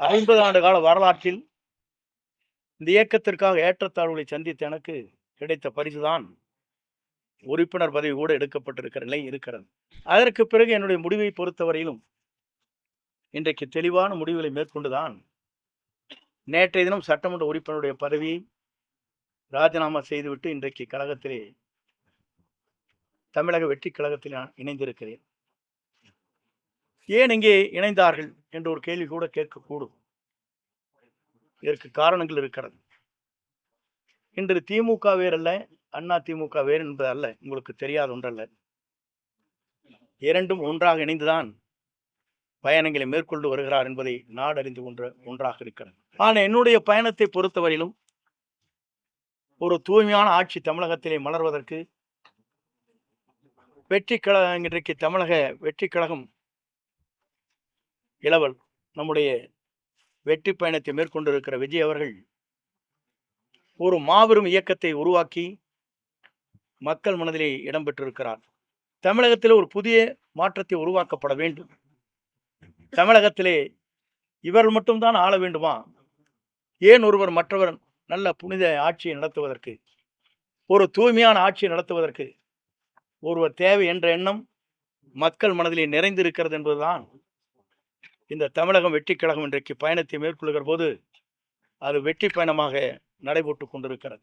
ஐம்பது ஆண்டு கால வரலாற்றில் இந்த இயக்கத்திற்காக ஏற்றத்தாழ்வுகளை சந்தித்த எனக்கு கிடைத்த பரிசுதான் உறுப்பினர் பதவி கூட எடுக்கப்பட்டிருக்கிற நிலை இருக்கிறது. அதற்கு பிறகு என்னுடைய முடிவை பொறுத்தவரையிலும் இன்றைக்கு தெளிவான முடிவுகளை மேற்கொண்டுதான் நேற்றைய தினம் சட்டமன்ற உறுப்பினருடைய பதவியை ராஜினாமா செய்துவிட்டு இன்றைக்கு கழகத்திலே தமிழக வெற்றி கழகத்தில் நான் இணைந்திருக்கிறேன். ஏன் இங்கே இணைந்தார்கள்? என்ற ஒரு கேள்வி கூட கேட்கக்கூடும். இதற்கு காரணங்கள் இருக்கிறது. இன்று திமுக வேறல்ல அண்ணா திமுக வேறு என்பது அல்ல உங்களுக்கு தெரியாத ஒன்றல்ல. இரண்டும் ஒன்றாக இணைந்துதான் பயணங்களை மேற்கொண்டு வருகிறார் என்பதை நாடறிந்து கொன்ற ஒன்றாக இருக்கிறது. ஆனால் என்னுடைய பயணத்தை பொறுத்தவரையிலும் ஒரு தூய்மையான ஆட்சி தமிழகத்திலே மலர்வதற்கு வெற்றி கழகம் இன்றைக்கு தமிழக வெற்றி கழகம் இளவல் நம்முடைய வெற்றி பயணத்தை மேற்கொண்டிருக்கிற விஜய் அவர்கள் ஒரு மாபெரும் இயக்கத்தை உருவாக்கி மக்கள் மனதிலே இடம்பெற்றிருக்கிறார் தமிழகத்தில் ஒரு புதிய மாற்றத்தை உருவாக்கப்பட வேண்டும். தமிழகத்திலே இவர்கள் மட்டும்தான் ஆள வேண்டுமா? ஏன் ஒருவர் மற்றவர் நல்ல புனித ஆட்சியை நடத்துவதற்கு ஒரு தூய்மையான ஆட்சியை நடத்துவதற்கு ஒருவர் தேவை என்ற எண்ணம் மக்கள் மனதிலே நிறைந்திருக்கிறது என்பதுதான் இந்த தமிழகம் வெற்றி கழகம் இன்றைக்கு பயணத்தை மேற்கொள்கிற போது அது வெற்றி பயணமாக நடைபெற்று கொண்டிருக்கிறது.